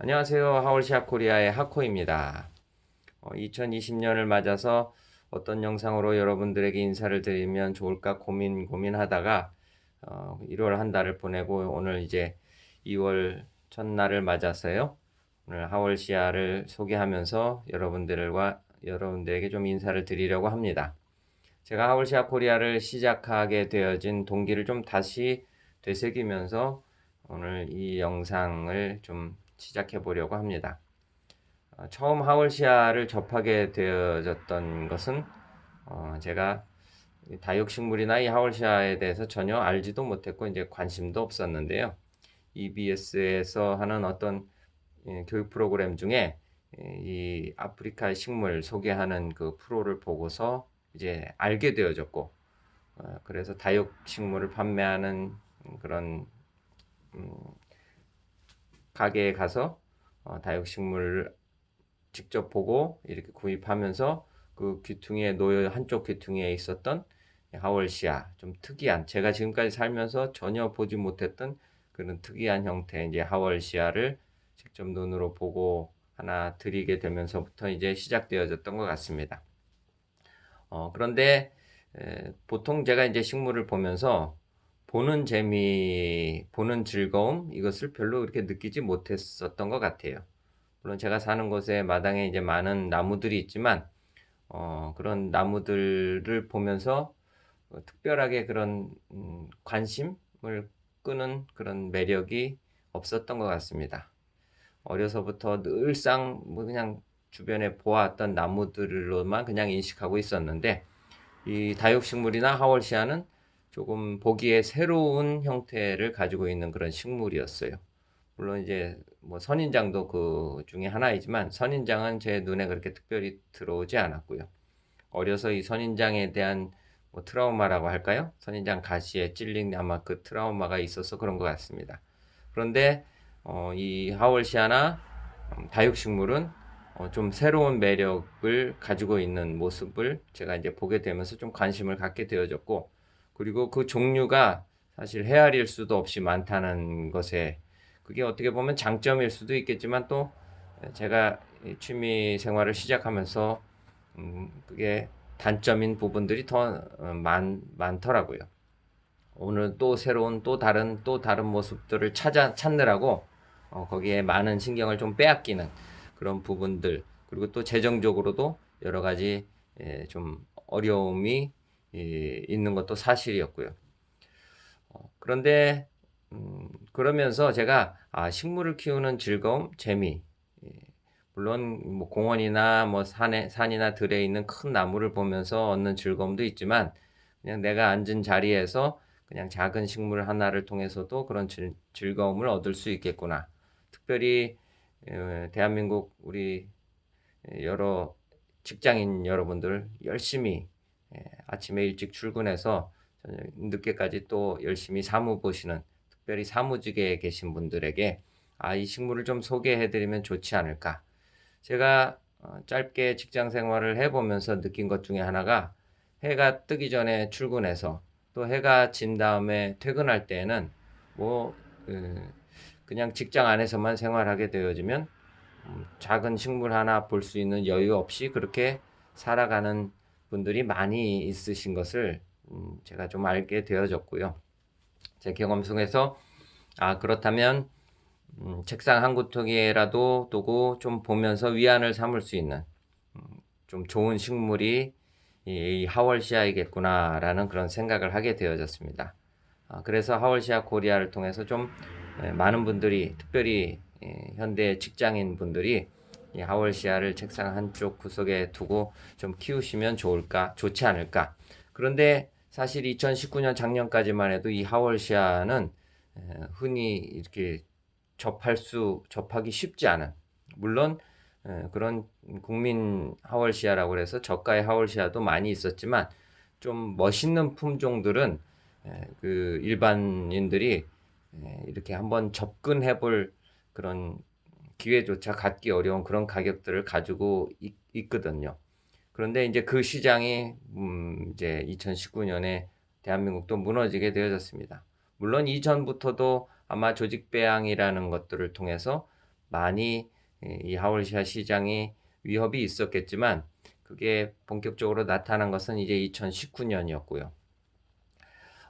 안녕하세요. 하월시아 코리아의 하코입니다. 2020년을 맞아서 어떤 영상으로 여러분들에게 인사를 드리면 좋을까 고민 고민하다가 어, 1월 한 달을 보내고 오늘 이제 2월 첫날을 맞아서요. 오늘 하월시아를 소개하면서 여러분들과 여러분들에게 좀 인사를 드리려고 합니다. 제가 하월시아 코리아를 시작하게 되어진 동기를 좀 다시 되새기면서 오늘 이 영상을 좀 시작해 보려고 합니다. 어, 처음 하월시아를 접하게 되어졌던 것은 어, 제가 다육식물이나 이 하월시아에 대해서 전혀 알지도 못했고 이제 관심도 없었는데요. EBS에서 하는 어떤 예, 교육 프로그램 중에 예, 이 아프리카 식물 소개하는 그 프로를 보고서 이제 알게 되어졌고 어, 그래서 다육식물을 판매하는 그런 음, 가게에 가서 어, 다육식물을 직접 보고 이렇게 구입하면서 그 귀퉁이에 놓여 한쪽 귀퉁이에 있었던 하월시아 좀 특이한 제가 지금까지 살면서 전혀 보지 못했던 그런 특이한 형태의 이제 하월시아를 직접 눈으로 보고 하나 드리게 되면서부터 이제 시작되어졌던 것 같습니다. 어, 그런데 에, 보통 제가 이제 식물을 보면서 보는 재미, 보는 즐거움 이것을 별로 그렇게 느끼지 못했었던 것 같아요. 물론 제가 사는 곳에 마당에 이제 많은 나무들이 있지만 어, 그런 나무들을 보면서 어, 특별하게 그런 음, 관심을 끄는 그런 매력이 없었던 것 같습니다. 어려서부터 늘상 뭐 그냥 주변에 보았던 나무들로만 그냥 인식하고 있었는데 이 다육식물이나 하월시아는 조금 보기에 새로운 형태를 가지고 있는 그런 식물이었어요. 물론 이제 뭐 선인장도 그 중에 하나이지만 선인장은 제 눈에 그렇게 특별히 들어오지 않았고요. 어려서 이 선인장에 대한 뭐 트라우마라고 할까요? 선인장 가시에 찔린 아마 그 트라우마가 있어서 그런 것 같습니다. 그런데 어, 이 하월시아나 음, 다육식물은 어, 좀 새로운 매력을 가지고 있는 모습을 제가 이제 보게 되면서 좀 관심을 갖게 되어졌고 그리고 그 종류가 사실 헤아릴 수도 없이 많다는 것에 그게 어떻게 보면 장점일 수도 있겠지만 또 제가 취미 생활을 시작하면서 음, 그게 단점인 부분들이 더 어, 많, 많더라고요. 오늘 또 새로운 또 다른 또 다른 모습들을 찾아 찾느라고 어, 거기에 많은 신경을 좀 빼앗기는 그런 부분들 그리고 또 재정적으로도 여러 가지 예, 좀 어려움이 예, 있는 것도 사실이었고요. 어, 그런데 음, 그러면서 제가 아, 식물을 키우는 즐거움, 재미 예, 물론 뭐 공원이나 뭐 산에 산이나 들에 있는 큰 나무를 보면서 얻는 즐거움도 있지만 그냥 내가 앉은 자리에서 그냥 작은 식물 하나를 통해서도 그런 즐, 즐거움을 얻을 수 있겠구나. 특별히 에, 대한민국 우리 여러 직장인 여러분들 열심히 예, 아침에 일찍 출근해서 저녁 늦게까지 또 열심히 사무 보시는 특별히 사무직에 계신 분들에게 아, 이 식물을 좀 소개해드리면 좋지 않을까. 제가 어, 짧게 직장 생활을 해보면서 느낀 것 중에 하나가 해가 뜨기 전에 출근해서 또 해가 진 다음에 퇴근할 때에는 뭐 그, 그냥 직장 안에서만 생활하게 되어지면 음, 작은 식물 하나 볼 수 있는 여유 없이 그렇게 살아가는 분들이 많이 있으신 것을 음, 제가 좀 알게 되어졌고요. 제 경험 속에서 아 그렇다면 음, 책상 한 구석에라도 두고 좀 보면서 위안을 삼을 수 있는 음, 좀 좋은 식물이 이 하월시아이겠구나라는 그런 생각을 하게 되어졌습니다. 아, 그래서 하월시아 코리아를 통해서 좀 예, 많은 분들이 특별히 예, 현대 직장인 분들이 이 하월시아를 책상 한쪽 구석에 두고 좀 키우시면 좋을까, 좋지 않을까. 그런데 사실 2019년 작년까지만 해도 이 하월시아는 흔히 이렇게 접할 수, 접하기 쉽지 않은, 물론 그런 국민 하월시아라고 해서 저가의 하월시아도 많이 있었지만 좀 멋있는 품종들은 그 일반인들이 이렇게 한번 접근해 볼 그런 기회조차 갖기 어려운 그런 가격들을 가지고 있, 거든요 그런데 이제 그 시장이 음 이제 2019년에 대한민국도 무너지게 되어졌습니다. 물론 이전부터도 아마 조직 배양이라는 것들을 통해서 많이 예, 이 하월시아 시장이 위협이 있었겠지만 그게 본격적으로 나타난 것은 이제 2019년이었고요.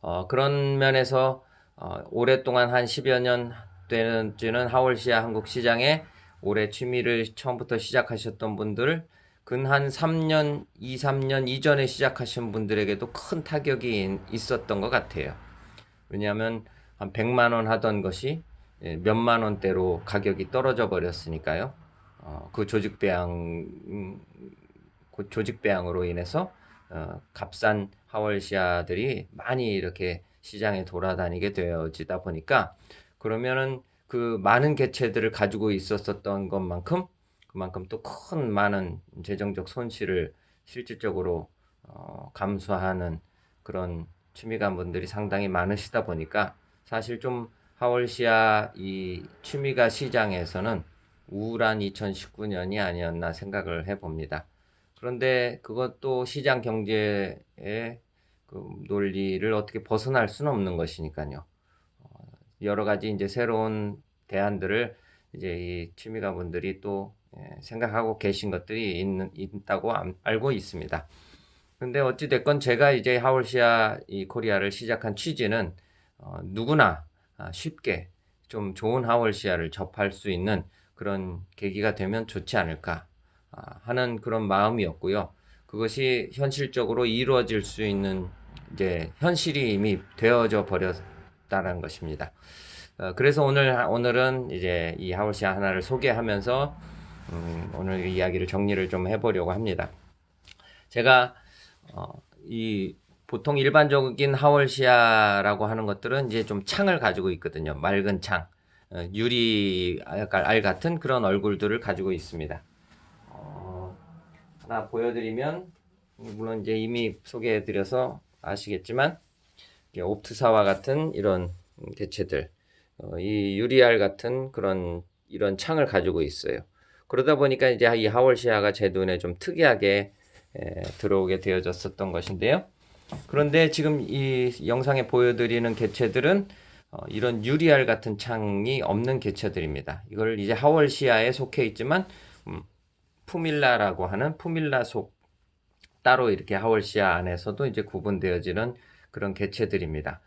어, 그런 면에서 어, 오랫동안 한 10여 년 되는지는 하월시아 한국 시장에 올해 취미를 처음부터 시작하셨던 분들 근 한 3년, 2, 3년 이전에 시작하신 분들에게도 큰 타격이 있었던 것 같아요. 왜냐하면 한 100만 원 하던 것이 예, 몇만 원대로 가격이 떨어져 버렸으니까요. 어, 그 조직 배양, 음, 그 조직 배양으로 인해서 어, 값싼 하월시아들이 많이 이렇게 시장에 돌아다니게 되어지다 보니까 그러면은 그 많은 개체들을 가지고 있었었던 것만큼 그만큼 또 큰 많은 재정적 손실을 실질적으로 어, 감수하는 그런 취미가분들이 상당히 많으시다 보니까 사실 좀 하월시아 이 취미가 시장에서는 우울한 2019년이 아니었나 생각을 해봅니다. 그런데 그것도 시장 경제의 그 논리를 어떻게 벗어날 수는 없는 것이니까요. 어, 여러 가지 이제 새로운 대안들을 이제 이 취미가 분들이 또 예, 생각하고 계신 것들이 있는, 있다고 알고 있습니다. 근데 어찌됐건 제가 이제 하울시아 이 코리아를 시작한 취지는 어, 누구나 아, 쉽게 좀 좋은 하월시아를 접할 수 있는 그런 계기가 되면 좋지 않을까 아, 하는 그런 마음이었고요. 그것이 현실적으로 이루어질 수 있는 이제 현실이 이미 되어져 버렸 다는 것입니다. 어, 그래서 오늘 오늘은 이제 이 하월시아 하나를 소개하면서 음, 오늘 이야기를 정리를 좀 해보려고 합니다. 제가 어, 이 보통 일반적인 하월시아라고 하는 것들은 이제 좀 창을 가지고 있거든요. 맑은 창, 어, 유리 알 같은 그런 얼굴들을 가지고 있습니다. 어, 하나 보여드리면 물론 이제 이미 소개해드려서 아시겠지만 옵트사와 같은 이런 개체들, 어, 이 유리알 같은 그런 이런 창을 가지고 있어요. 그러다 보니까 이제 이 하월시아가 제 눈에 좀 특이하게 에, 들어오게 되어졌었던 것인데요. 그런데 지금 이 영상에 보여드리는 개체들은 어, 이런 유리알 같은 창이 없는 개체들입니다. 이걸 이제 하월시아에 속해 있지만 음, 푸밀라라고 하는 푸밀라 속 따로 이렇게 하월시아 안에서도 이제 구분되어지는 그런 개체들입니다.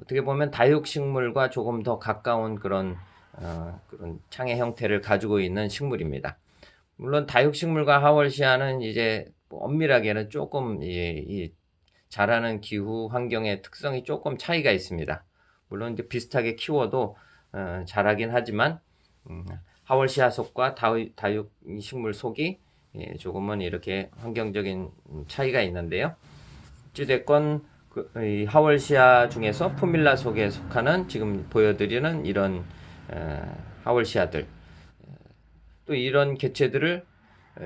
어떻게 보면 다육식물과 조금 더 가까운 그런 어, 그런 창의 형태를 가지고 있는 식물입니다. 물론 다육식물과 하월시아는 이제 엄밀하게는 조금 이, 이 자라는 기후 환경의 특성이 조금 차이가 있습니다. 물론 이제 비슷하게 키워도 어, 자라긴 하지만 음, 하월시아 속과 다육 식물 속이 예, 조금은 이렇게 환경적인 차이가 있는데요. 어찌됐건 그, 이 하월시아 중에서 푸밀라 속에 속하는 지금 보여드리는 이런 어, 하월시아들 또 이런 개체들을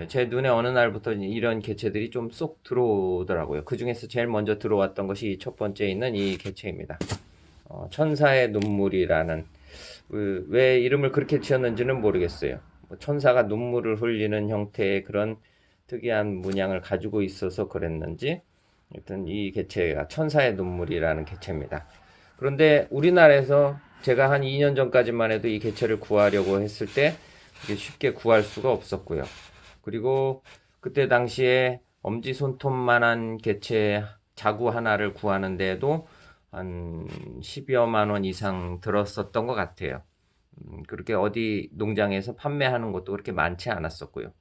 제 눈에 어느 날부터 이런 개체들이 좀 쏙 들어오더라고요. 그 중에서 제일 먼저 들어왔던 것이 첫 번째 있는 이 개체입니다. 어, 천사의 눈물이라는 그, 왜 이름을 그렇게 지었는지는 모르겠어요. 뭐 천사가 눈물을 흘리는 형태의 그런 특이한 문양을 가지고 있어서 그랬는지 하여튼 이 개체가 천사의 눈물이라는 개체입니다. 그런데 우리나라에서 제가 한 2년 전까지만 해도 이 개체를 구하려고 했을 때 쉽게 구할 수가 없었고요. 그리고 그때 당시에 엄지 손톱만한 개체 자구 하나를 구하는데도 한 10여만 원 이상 들었었던 것 같아요. 음, 그렇게 어디 농장에서 판매하는 것도 그렇게 많지 않았었고요.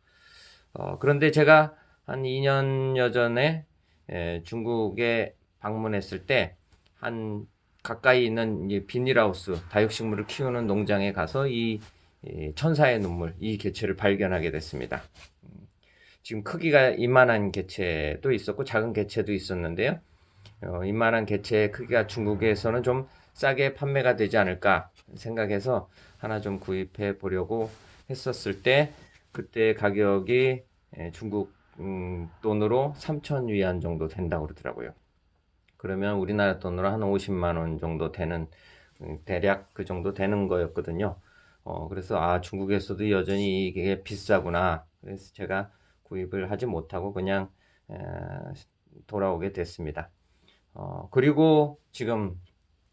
어, 그런데 제가 한 2년여 전에 에, 중국에 방문했을 때 한 가까이 있는 비닐하우스 다육식물을 키우는 농장에 가서 이 천사의 눈물 이 개체를 발견하게 됐습니다. 지금 크기가 이만한 개체도 있었고 작은 개체도 있었는데요. 어, 이만한 개체의 크기가 중국에서는 좀 싸게 판매가 되지 않을까 생각해서 하나 좀 구입해 보려고 했었을 때 그때 가격이 예, 중국 음, 돈으로 3천 위안 정도 된다고 그러더라고요. 그러면 우리나라 돈으로 한 50만 원 정도 되는 음, 대략 그 정도 되는 거였거든요. 어, 그래서 아 중국에서도 여전히 이게 비싸구나. 그래서 제가 구입을 하지 못하고 그냥 에, 돌아오게 됐습니다. 어, 그리고 지금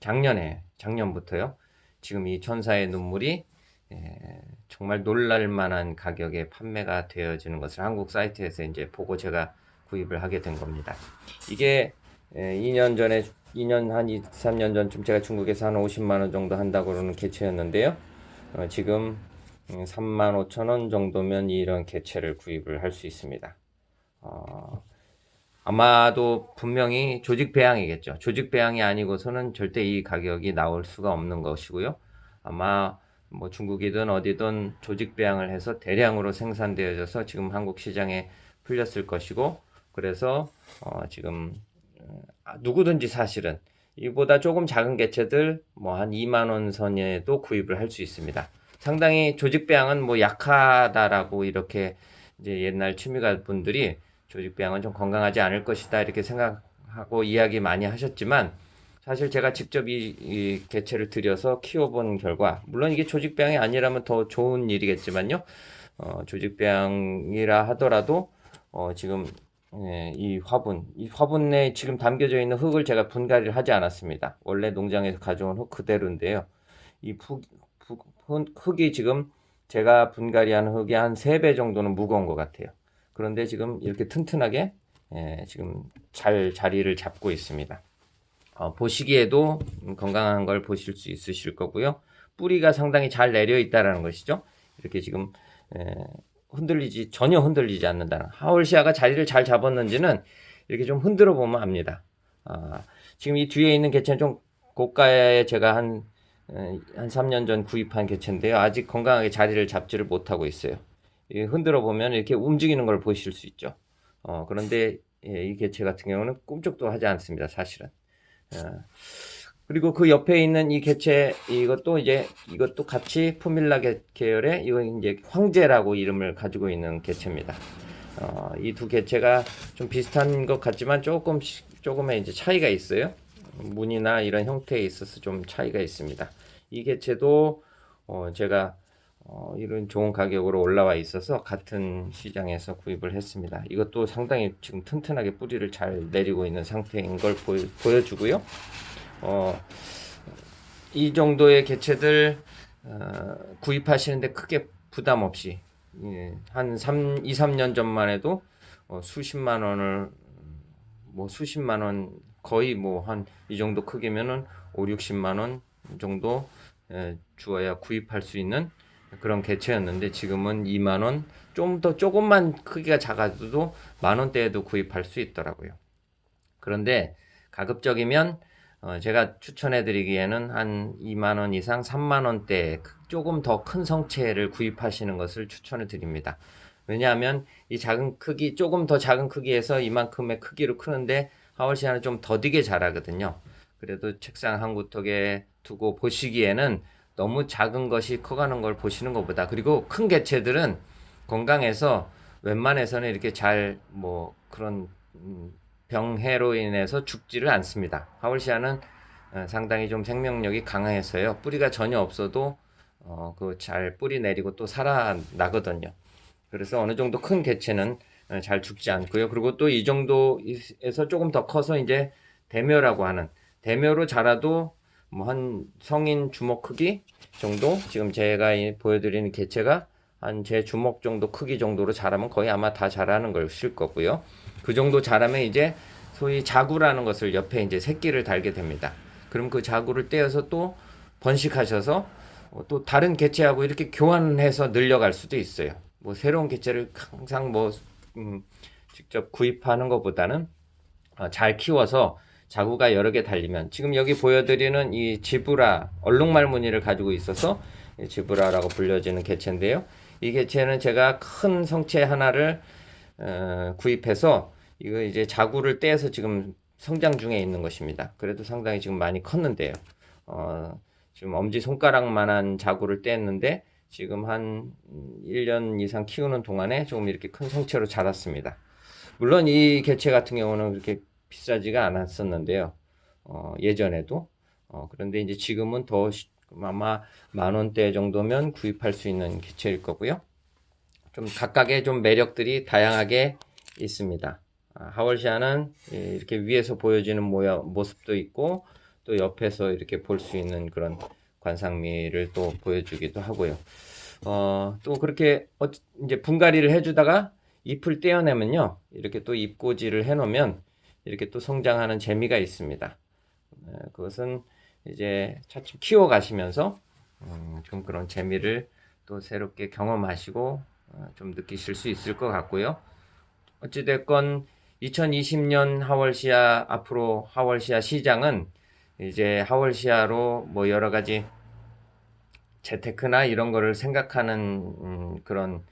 작년에 작년부터요. 지금 이 천사의 눈물이 예, 정말 놀랄 만한 가격에 판매가 되어지는 것을 한국 사이트에서 이제 보고 제가 구입을 하게 된 겁니다. 이게 예, 2년 전에 2년 한 2, 3년 전쯤 제가 중국에서 한 50만 원 정도 한다고 그러는 개체였는데요. 어, 지금 음, 3만 5천 원 정도면 이런 개체를 구입을 할 수 있습니다. 어, 아마도 분명히 조직 배양이겠죠. 조직 배양이 아니고서는 절대 이 가격이 나올 수가 없는 것이고요. 아마 뭐 중국이든 어디든 조직 배양을 해서 대량으로 생산되어져서 지금 한국 시장에 풀렸을 것이고 그래서 어 지금 어, 누구든지 사실은 이보다 조금 작은 개체들 뭐 한 2만 원 선에도 구입을 할 수 있습니다. 상당히 조직 배양은 뭐 약하다라고 이렇게 이제 옛날 취미가 분들이 조직 배양은 좀 건강하지 않을 것이다 이렇게 생각하고 이야기 많이 하셨지만 사실 제가 직접 이, 이 개체를 들여서 키워본 결과 물론 이게 조직 배양이 아니라면 더 좋은 일이겠지만요. 어, 조직 배양이라 하더라도 어, 지금 예, 이 화분 이 화분에 지금 담겨져 있는 흙을 제가 분갈이를 하지 않았습니다. 원래 농장에서 가져온 흙 그대로인데요. 이 흙, 흙, 흙이 지금 제가 분갈이하는 흙이 한 3배 정도는 무거운 것 같아요. 그런데 지금 이렇게 튼튼하게 예, 지금 잘 자리를 잡고 있습니다. 어, 보시기에도 건강한 걸 보실 수 있으실 거고요. 뿌리가 상당히 잘 내려 있다라는 것이죠. 이렇게 지금 예, 흔들리지 전혀 흔들리지 않는다는 하월시아가 자리를 잘 잡았는지는 이렇게 좀 흔들어 보면 압니다. 아, 지금 이 뒤에 있는 개체는 좀 고가에 제가 한, 에, 한 3년 전 구입한 개체인데요. 아직 건강하게 자리를 잡지를 못하고 있어요. 이 흔들어 보면 이렇게 움직이는 걸 보실 수 있죠. 어, 그런데 예, 이 개체 같은 경우는 꿈쩍도 하지 않습니다. 사실은. 어, 그리고 그 옆에 있는 이 개체 이것도 이제 이것도 같이 포밀라 계- 계열의 이거 이제 황제라고 이름을 가지고 있는 개체입니다. 어, 이 두 개체가 좀 비슷한 것 같지만 조금씩 조금의 이제 차이가 있어요. 무늬나 이런 형태에 있어서 좀 차이가 있습니다. 이 개체도 어, 제가 어, 이런 좋은 가격으로 올라와 있어서 같은 시장에서 구입을 했습니다. 이것도 상당히 지금 튼튼하게 뿌리를 잘 내리고 있는 상태인 걸 보여, 보여주고요. 어, 이 정도의 개체들 어, 구입하시는데 크게 부담 없이 예, 한 3, 2, 3년 전만 해도 어, 수십만 원을 뭐 수십만 원 거의 뭐 한 이 정도 크기면은 5, 60만 원 정도 예, 주어야 구입할 수 있는 그런 개체였는데 지금은 2만 원, 좀 더 조금만 크기가 작아도 만 원대에도 구입할 수 있더라고요. 그런데 가급적이면 어, 제가 추천해드리기에는 한 2만 원 이상, 3만 원대 조금 더 큰 성체를 구입하시는 것을 추천해드립니다. 왜냐하면 이 작은 크기, 조금 더 작은 크기에서 이만큼의 크기로 크는데 하월시아는 좀 더디게 자라거든요. 그래도 책상 한 구석에 두고 보시기에는 너무 작은 것이 커가는 걸 보시는 것보다 그리고 큰 개체들은 건강해서 웬만해서는 이렇게 잘 뭐 그런 음, 병해로 인해서 죽지를 않습니다. 하울시아는 어, 상당히 좀 생명력이 강해서요. 뿌리가 전혀 없어도 어, 그 잘 뿌리 내리고 또 살아나거든요. 그래서 어느 정도 큰 개체는 어, 잘 죽지 않고요. 그리고 또 이 정도에서 조금 더 커서 이제 대묘라고 하는 대묘로 자라도 뭐 한 성인 주먹 크기 정도 지금 제가 이 보여드리는 개체가 한 제 주먹 정도 크기 정도로 자라면 거의 아마 다 자라는 것일 거고요. 그 정도 자라면 이제 소위 자구라는 것을 옆에 이제 새끼를 달게 됩니다. 그럼 그 자구를 떼어서 또 번식하셔서 어, 또 다른 개체하고 이렇게 교환해서 늘려갈 수도 있어요. 뭐 새로운 개체를 항상 뭐 음, 직접 구입하는 것보다는 어, 잘 키워서 자구가 여러 개 달리면 지금 여기 보여드리는 이 지브라 얼룩말 무늬를 가지고 있어서 이 지브라라고 불려지는 개체인데요. 이 개체는 제가 큰 성체 하나를 어, 구입해서 이거 이제 자구를 떼서 지금 성장 중에 있는 것입니다. 그래도 상당히 지금 많이 컸는데요. 어, 지금 엄지 손가락만한 자구를 뗐는데 지금 한 1년 이상 키우는 동안에 조금 이렇게 큰 성체로 자랐습니다. 물론 이 개체 같은 경우는 그렇게 비싸지가 않았었는데요. 어, 예전에도. 어, 그런데 이제 지금은 더 시- 아마 만 원대 정도면 구입할 수 있는 개체일 거고요. 좀 각각의 좀 매력들이 다양하게 있습니다. 아, 하월시아는 예, 이렇게 위에서 보여지는 모양, 모습도 있고 또 옆에서 이렇게 볼 수 있는 그런 관상미를 또 보여주기도 하고요. 어, 또 그렇게 어, 이제 분갈이를 해주다가 잎을 떼어내면요. 이렇게 또 잎꽂이를 해놓으면 이렇게 또 성장하는 재미가 있습니다. 에, 그것은 이제 차츰 키워 가시면서 음, 좀 그런 재미를 또 새롭게 경험하시고 어, 좀 느끼실 수 있을 것 같고요. 어찌됐건 2020년 하월시아 앞으로 하월시아 시장은 이제 하월시아로 뭐 여러 가지 재테크나 이런 거를 생각하는 음, 그런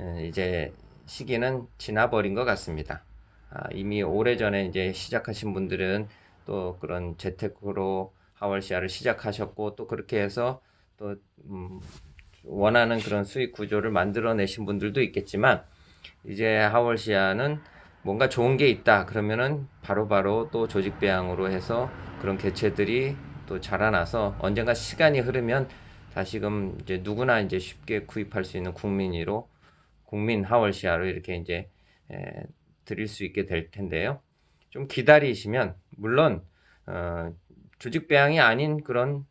에, 이제 시기는 지나버린 것 같습니다. 아, 이미 오래전에 이제 시작하신 분들은 또 그런 재테크로 하월시아를 시작하셨고 또 그렇게 해서 또 음, 원하는 그런 수익 구조를 만들어내신 분들도 있겠지만 이제 하월시아는 뭔가 좋은 게 있다 그러면은 바로바로 또 조직 배양으로 해서 그런 개체들이 또 자라나서 언젠가 시간이 흐르면 다시금 이제 누구나 이제 쉽게 구입할 수 있는 국민으로 국민 하월시아로 이렇게 이제 에, 드릴 수 있게 될 텐데요. 좀 기다리시면 물론 어, 조직 배양이 아닌 그런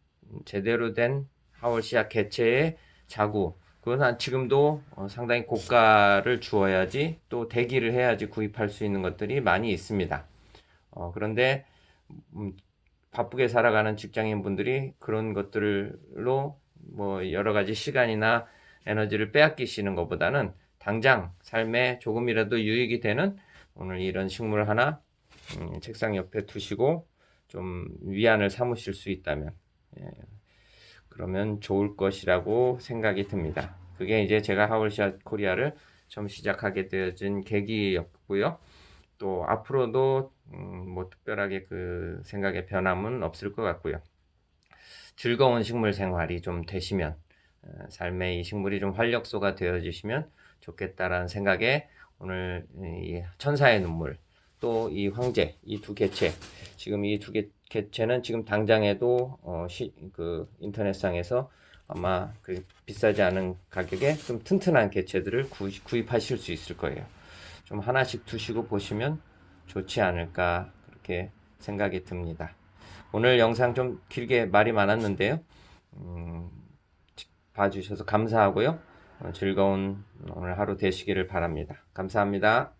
제대로 된 하월시아 개체의 자구 그건 한 지금도 어, 상당히 고가를 주어야지 또 대기를 해야지 구입할 수 있는 것들이 많이 있습니다. 어, 그런데 음, 바쁘게 살아가는 직장인 분들이 그런 것들로 뭐 여러 가지 시간이나 에너지를 빼앗기시는 것보다는 당장 삶에 조금이라도 유익이 되는 오늘 이런 식물 하나 음, 책상 옆에 두시고 좀 위안을 삼으실 수 있다면 예, 그러면 좋을 것이라고 생각이 듭니다. 그게 이제 제가 하울시아 코리아를 처음 시작하게 되어진 계기였고요. 또 앞으로도 음, 뭐 특별하게 그 생각의 변함은 없을 것 같고요. 즐거운 식물 생활이 좀 되시면 어, 삶의 이 식물이 좀 활력소가 되어지시면 좋겠다라는 생각에 오늘 이 천사의 눈물 또 이 황제 이 두 개체 지금 이 두 개체는 지금 당장에도 어, 시, 그 인터넷상에서 아마 그 비싸지 않은 가격에 좀 튼튼한 개체들을 구, 구입하실 수 있을 거예요. 좀 하나씩 두시고 보시면 좋지 않을까 그렇게 생각이 듭니다. 오늘 영상 좀 길게 말이 많았는데요. 음, 봐주셔서 감사하고요. 어, 즐거운 오늘 하루 되시기를 바랍니다. 감사합니다.